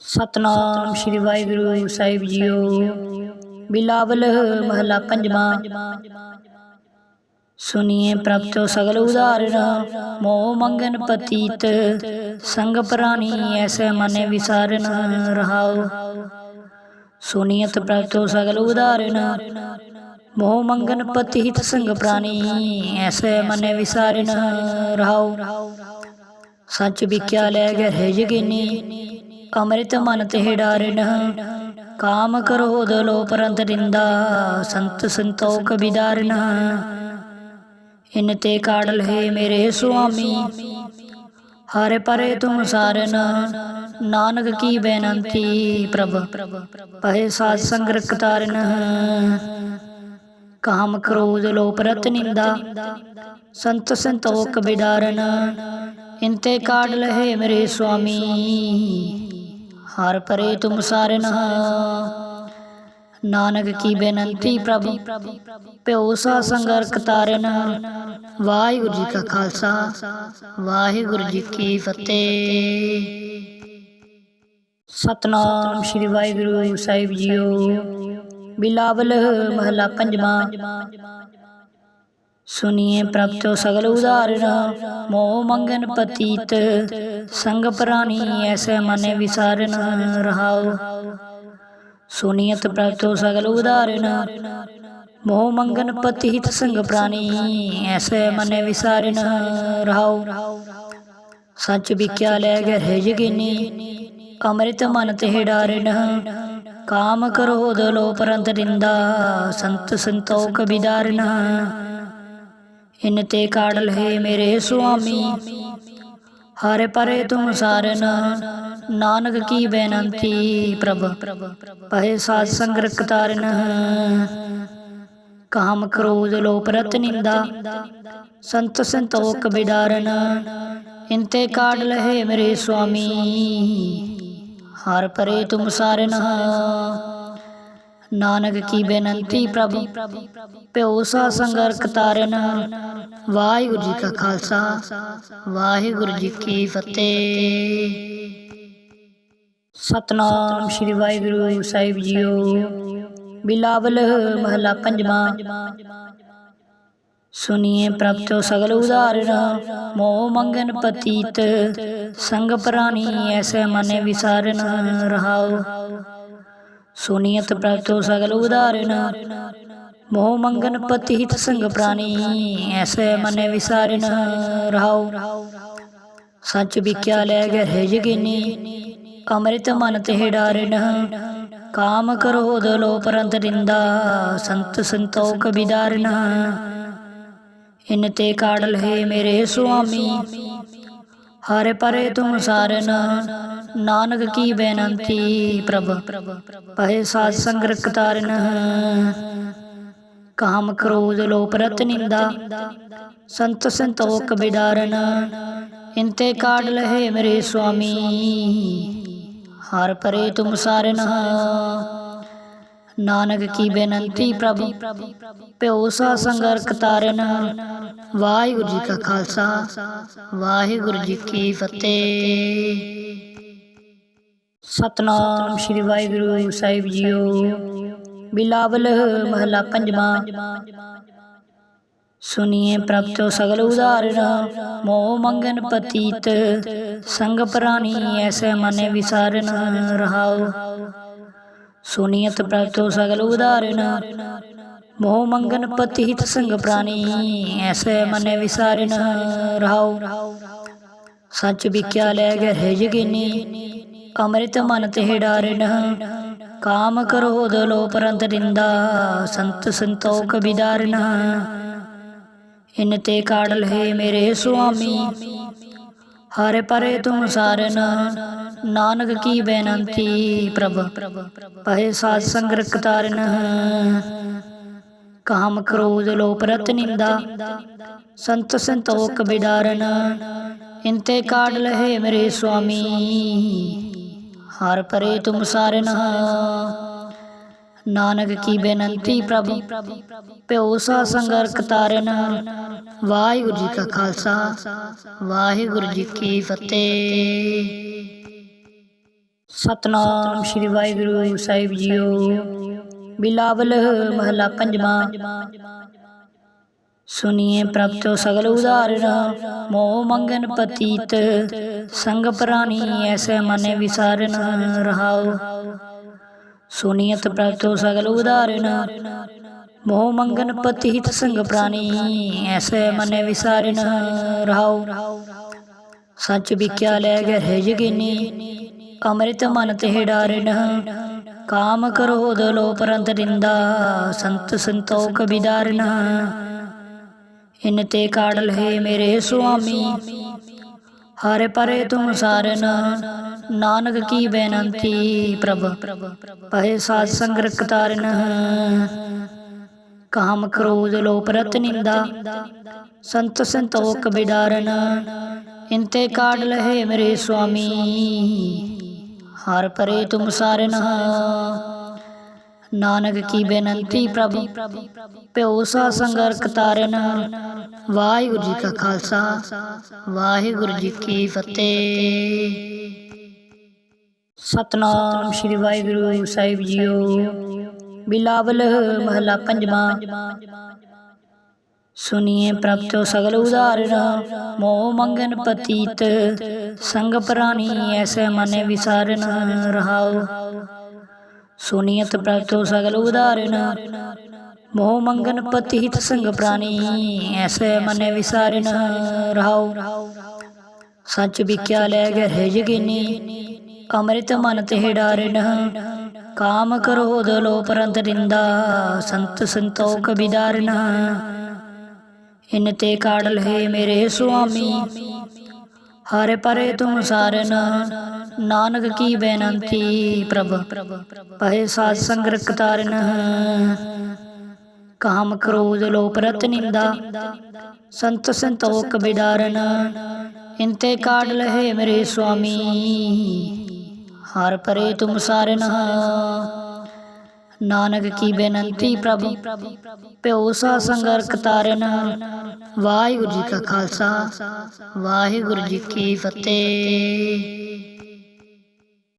ਸਤਨਾਮ ਸ੍ਰੀ ਵਾਹਿਗੁਰੂ ਸਾਹਿਬ ਜੀਓ। ਬਿਲਾਵਲ ਮਹਲਾ ਪੰਜਵਾਂ। ਸੁਨੀਏ ਪ੍ਰਭ ਤੋਂ ਸਗਲ ਉਦਾਹਰਣ। ਮੋਹ ਮੰਗਨ ਪਤੀਤ, ਸੰਗ ਪ੍ਰਾਣੀ, ਐਸੇ ਮਨੇ ਵਿਸਾਰਨ ਰਹਾਉ। ਸੁਨੀਅਤ ਪ੍ਰਭ ਤੋਂ ਸਗਲ ਉਦਾਹਰਣ। ਮੋਹ ਮੰਗਨ ਪਤੀਤ, ਸੰਗ ਪ੍ਰਾਣੀ, ਐਸੇ ਮਨੇ ਵਿਸਾਰਨ ਰਹਾਉ। ਸੱਚ ਵਿਖਿਆ ਲੈ ਗਹਿ ਜਗਿਨੀ। ਅੰਮ੍ਰਿਤ ਮਨ ਤੇ ਡਾਰਿਨ, ਕਾਮ ਕਰੋ ਲੋ ਪਰੰਤ ਨਿੰਦਾ ਸੰਤ ਸੰਤੋਖ ਵਿਦਾਰਨ। ਇਨ ਤੇ ਕਾੜ ਲਹੇ ਮੇਰੇ ਸੁਆਮੀ, ਹਰੇ ਪਰੇ ਤੁਮ ਸਾਰਨ, ਨਾਨਕ ਕੀ ਬੇਨੰਤੀ ਪ੍ਰਭ, ਪਹੇ ਸਾਧ ਸੰਗ ਰਖਤਾਰਨ ਕਾਮ ਕ੍ਰੋਧ ਲੋ ਪਰਤ ਨਿੰਦਾ, ਸੰਤ ਸੰਤੋਖ ਬਿਦਾਰਨ ਇਨ ਤੇ ਕਾੜ ਲਹੇ ਮੇਰੇ ਸੁਆਮੀ ਹਰ ਪਰੇ ਤੁਮ ਸਾਰਨ ਨਾਨਕ ਕੀ ਬੇਨੰਤੀ ਪ੍ਰਭ? ਪਿਓ ਸਾ ਸੰਗਰਕ ਤਾਰਨ ਵਾਹਿਗੁਰੂ ਜੀ ਕਾ ਖਾਲਸਾ। ਵਾਹਿਗੁਰੂ ਜੀ ਕੀ ਫਤਿਹ। ਸਤਨਾਮ ਸ੍ਰੀ ਵਾਹਿਗੁਰੂ ਸਾਹਿਬ ਜੀਓ। ਬਿਲਾਵਲ ਮਹਲਾ ਪੰਜਵਾਂ। ਸੁਨੀਏ ਪ੍ਰਭ ਸਗਲ ਉਦਾਹਰਣ। ਮੋਹ ਮੰਗਨ ਪਤੀਤ, ਸੰਗ ਪ੍ਰਾਣੀ, ਐਸੇ ਮਨੇ ਵਿਸਾਰਨ ਰਹਾਉ। ਸੁਨੀਅਤ ਪ੍ਰਭ ਤੋਂ ਸਗਲ ਉਦਾਹਰਣ। ਮੋਹ ਮੰਗਨ ਪਤੀਤ, ਸੰਗ ਪ੍ਰਾਣੀ, ਐਸੇ ਮਨੇ ਵਿਸਾਰਨ ਰਹਾਉ। ਸੱਚ ਵਿਖਿਆ ਲੈ ਗਹਿ ਜਗਿਨੀ ਅੰਮ੍ਰਿਤ ਮਨ ਤੇ ਡਾਰਿਨ। ਕਾਮ ਕਰੋ ਦਲੋ ਪਰੰਤ ਰਿੰਦਾ ਸੰਤ ਸੰਤੋਖ ਵਿਦਾਰਨ। ਇਨ ਤੇ ਕਾੜ ਲਹੇ ਮੇਰੇ ਸੁਆਮੀ। ਹਰੇ ਪਰੇ ਤੁਮ ਸਾਰਨ ਨਾਨਕ ਕੀ ਬੇਨੰਤੀ ਪ੍ਰਭ। ਪਹੇ ਸਾਧ ਸੰਗ ਰਖਤਾਰਨ ਕਾਮ ਕ੍ਰੋਧ ਲੋ ਪ੍ਰਤ ਨਿੰਦਾ। ਸੰਤ ਸੰਤੋਖ ਬਿਦਾਰਨ ਇਨ ਤੇ ਕਾੜ ਲਹੇ ਮੇਰੇ ਸੁਆਮੀ। ਹਰ ਪਰੇ ਤੁਮ ਸਾਰਨ ਨਾਨਕ ਕੀ ਬੇਨੰਤੀ ਪ੍ਰਭ, ਪਿਓ ਸਾ ਸੰਗਰ ਤਾਰਨ, ਵਾਹਿਗੁਰੂ ਜੀ ਕਾ ਖਾਲਸਾ, ਵਾਹਿਗੁਰੂ ਜੀ ਕੀ ਫਤਿਹ। ਸਤਨਾਮ ਸ੍ਰੀ ਵਾਹਿਗੁਰੂ ਸਾਹਿਬ ਜੀਓ, ਬਿਲਾਵਲ ਮਹਲਾ ਪੰਜਵਾਂ। ਸੁਨੀਏ ਪ੍ਰਭ ਤੋਂ ਸਗਲ ਉਦਾਹਰਣ, ਮੋਹ ਮੰਗਨ ਪਤੀਤ, ਸੰਗ ਪ੍ਰਾਨੀ ਐਸੇ ਮਨੇ ਵਿਸਾਰਨ ਰਹਾਉ। ਸੁਨੀਅਤ ਪ੍ਰਭ ਤੋਂ ਸਗਲ ਉਦਾਹਰਣ ਮੋਹ ਮੰਗਨ ਪਤੀਤ ਸੰਗ ਪ੍ਰਾਨੀ ਐਸੇ ਮਨੇ ਵਿਸਾਰਨ ਰਹਾਉ। ਸੱਚ ਵਿਖਿਆ ਲੈ ਗਹਿ ਜਗਿਨੀ ਅੰਮ੍ਰਿਤ ਮਨ ਤੇ ਡਾਰਿਨ। ਕਾਮ ਕਰੋ ਦਲੋ ਪਰੰਤ ਰਿੰਦਾ ਸੰਤ ਸੰਤੋਖ ਬਿਦਾਰਨ ਇਨ ਤੇ ਕਾੜ ਲਹੇ ਮੇਰੇ ਸੁਆਮੀ, ਹਰੇ ਪਰੇ ਤੁਮ ਸਾਰਨ। ਨਾਨਕ ਕੀ ਬੇਨੰਤੀ ਪ੍ਰਭ? ਪਹੇ ਸਾਧ ਸੰਗ ਰਖਤਾਰਨ ਕਾਮ ਕ੍ਰੋਧ ਲੋ ਪ੍ਰਤ ਨਿੰਦਾ। ਸੰਤ ਸੰਤੋਖ ਵਿਦਾਰਨ ਇਨ ਤੇ ਕਾੜ ਲਹੇ ਮੇਰੇ ਸੁਆਮੀ। ਹਰ ਪਰੇ ਤੁਮ ਸਾਰਨ। ਨਾਨਕ ਕੀ ਬੇਨੰਤੀ ਪ੍ਰਭ? ਪਿਓ ਸਾ ਸੰਗਰਕ ਤਾਰਨ। ਵਾਹਿਗੁਰੂ ਜੀ ਕਾ ਖਾਲਸਾ। ਵਾਹਿਗੁਰੂ ਜੀ ਕੀ ਫਤਿਹ। ਸਤਨਾਮ ਸ੍ਰੀ ਵਾਹਿਗੁਰੂ ਸਾਹਿਬ ਜੀਓ। ਬਿਲਾਵਲ ਮਹਲਾ ਪੰਜਵਾਂ। ਸੁਨੀਏ ਪ੍ਰਭ ਤੋਂ ਸਗਲ ਉਦਾਹਰਣ। ਮੋਹ ਮੰਗਨ ਪਤੀਤ, ਸੰਗ ਪ੍ਰਾਨੀ ਐਸੇ ਮਨੇ ਵਿਸਾਰਨ ਰਹਾਉ। ਸੁਨੀਅਤ ਪ੍ਰਭ ਤੋਂ ਸਗਲ ਉਦਾਹਰਣ। ਮੋਹ ਮੰਗਨ ਪਤੀਤ, ਸੰਗ ਪ੍ਰਾਣੀ ਐਸੇ ਮਨੇ ਵਿਸਾਰਨ ਰਹਾਉ। ਸੱਚ ਵਿਖਿਆ ਲੈ ਗਹਿ ਜਗਿਨੀ। ਅੰਮ੍ਰਿਤ ਮਨ ਤੇ ਡਾਰਿਨ, ਕਾਮ ਕ੍ਰੋਧ ਲੋ ਪਰੰਤ ਰਿੰਦਾ ਸੰਤ ਸੰਤੋਖ ਵਿਦਾਰਨ ਇਨ ਤੇ ਕਾੜ ਲਹੇ ਮੇਰੇ ਸੁਆਮੀ, ਹਰੇ ਪਰੇ ਤੁਮ ਸਾਰਨ। ਨਾਨਕ ਕੀ ਬੇਨੰਤੀ ਪ੍ਰਭ, ਪਹੇ ਸਾਧ ਸੰਗ ਰਖਤਾਰਨ ਕਾਮ ਕ੍ਰੋਧ ਲੋ ਪ੍ਰਤ ਨਿੰਦਾ, ਸੰਤ ਸੰਤੋਖ ਬਿਦਾਰਨ। ਇਨ ਤੇ ਕਾੜ ਲਹੇ ਮੇਰੇ ਸੁਆਮੀ ਹਰ ਪਰੇ ਤੁਮ ਸਾਰਨ ਨਾਨਕ ਕੀ ਬੇਨੰਤੀ ਪ੍ਰਭ। ਪਿਓ ਸਾ ਸੰਗਰਕ ਤਾਰਨ। ਵਾਹਿਗੁਰੂ ਜੀ ਕਾ ਖਾਲਸਾ। ਵਾਹਿਗੁਰੂ ਜੀ ਕੀ ਫਤਿਹ। ਸਤਨਾਮ ਸ੍ਰੀ ਵਾਹਿਗੁਰੂ ਸਾਹਿਬ ਜੀਓ। ਬਿਲਾਵਲ ਮਹਲਾ ਪੰਜਵਾਂ। ਸੁਨੀਏ ਪ੍ਰਭ ਸਗਲ ਉਦਾਹਰਣ। ਮੋਹ ਮੰਗਨ ਪਤੀਤ, ਸੰਗ ਪ੍ਰਾਣੀ, ਐਸੇ ਮਨੇ ਵਿਸਾਰਨ ਰਹਾਉ। ਸੁਨੀਅਤ ਪ੍ਰਭ ਤੋਂ ਸਗਲ ਉਦਾਹਰਣ। ਮੋਹ ਮੰਗਨ ਪਤੀਤ, ਸੰਗ ਪ੍ਰਾਣੀ, ਐਸੇ ਮਨੇ ਵਿਸਾਰਨ ਰਹਾਉ। ਸੱਚ ਵਿਖਿਆ ਲੈ ਗਹਿ ਜਗਿਨੀ ਅੰਮ੍ਰਿਤ ਮਨ ਤੇ ਡਾਰਿਨ ਕਾਮ ਕਰੋ ਦਲੋ ਪਰੰਤ ਰਿੰਦਾ ਸੰਤ ਸੰਤੋਖ ਵਿਦਾਰਨ ਇਨ ਤੇ ਕਾੜ ਲਹੇ ਮੇਰੇ ਸੁਆਮੀ। ਹਰੇ ਪਰੇ ਤੁਮ ਸਾਰਨ ਨਾਨਕ ਕੀ ਬੇਨੰਤੀ ਪ੍ਰਭ। ਪਹੇ ਸਾਧ ਸੰਗ ਰਖ ਕਾਮ ਕ੍ਰੋਧ ਲੋਭ ਰਤ ਨਿੰਦਾ। ਸੰਤ ਸੰਤੋਖ ਬਿਦਾਰਨ ਇਨ ਤੇ ਕਾੜ ਲਹੇ ਮੇਰੇ ਸੁਆਮੀ। ਹਰ ਪਰੇ ਤੁਮ ਸਾਰਨ ਨਾਨਕ ਕੀ ਬੇਨਤੀ ਪ੍ਰਭੂ? ਪਿਓ ਸਾ ਸੰਗਰਕ ਤਾਰਨ, ਵਾਹਿਗੁਰੂ ਜੀ ਕਾ ਖਾਲਸਾ, ਵਾਹਿਗੁਰੂ ਜੀ ਕੀ ਫਤਿਹ। ਸਤਨਾਮ ਸ੍ਰੀ ਵਾਹਿਗੁਰੂ ਸਾਹਿਬ ਜੀਓ। ਬਿਲਾਵਲ ਮਹਲਾ ਪੰਜਵਾਂ। ਸੁਨੀਏ ਪ੍ਰਭ ਸਗਲ ਉਦਾਹਰਣ। ਮੋਹ ਮੰਗਨ ਪਤੀਤ, ਸੰਗ ਪ੍ਰਾਣੀ, ਐਸੇ ਮਨੇ ਵਿਸਾਰਨ ਰਹਾਉ। ਸੁਨੀਅਤ ਪ੍ਰਭ ਤੋਂ ਸਗਲ ਉਦਾਹਰਣ ਮੋਹ ਮੰਗਨ ਪਤੀਤ ਸੰਗ ਪ੍ਰਾਨੀ ਐਸੇ ਮਨੇ ਵਿਸਾਰਨ, ਰਹਾਉ। ਸੱਚ ਵਿਖਿਆ ਲੈ ਗਹਿ ਜਗਿਨੀ ਅੰਮ੍ਰਿਤ ਮਨ ਤੇ ਡਾਰਿਨ। ਕਾਮ ਕਰੋ ਦਲੋ ਪਰੰਤ ਰਿੰਦਾ ਸੰਤ ਸੰਤੋਖ ਵਿਦਾਰਨ। ਇਨ ਤੇ ਕਾੜ ਲਹੇ ਮੇਰੇ ਸੁਆਮੀ, ਹਰੇ ਪਰੇ ਤੁਮ ਸਾਰਨ। ਨਾਨਕ ਕੀ ਬੇਨੰਤੀ ਪ੍ਰਭ? ਪਹੇ ਸਾਧ ਸੰਗ ਰਖ ਤਾਰਨ ਕਾਮ ਕ੍ਰੋਧ ਲੋਭ ਰਤ ਨਿੰਦਾ। ਸੰਤ ਸੰਤੋਖ ਵਿਦਾਰਨ ਇਨ ਤੇ ਕਾੜ ਲਹੇ ਮੇਰੇ ਸੁਆਮੀ। ਹਰ ਪਰੇ ਤੁਮ ਸਾਰਨ। ਨਾਨਕ ਕੀ ਬੇਨੰਤੀ ਪ੍ਰਭ? ਪਿਓ ਸਾ ਸੰਗਰਕ ਤਾਰਨ ਵਾਹਿਗੁਰੂ ਜੀ ਕਾ ਖਾਲਸਾ। ਵਾਹਿਗੁਰੂ ਜੀ ਕੀ ਫਤਿਹ।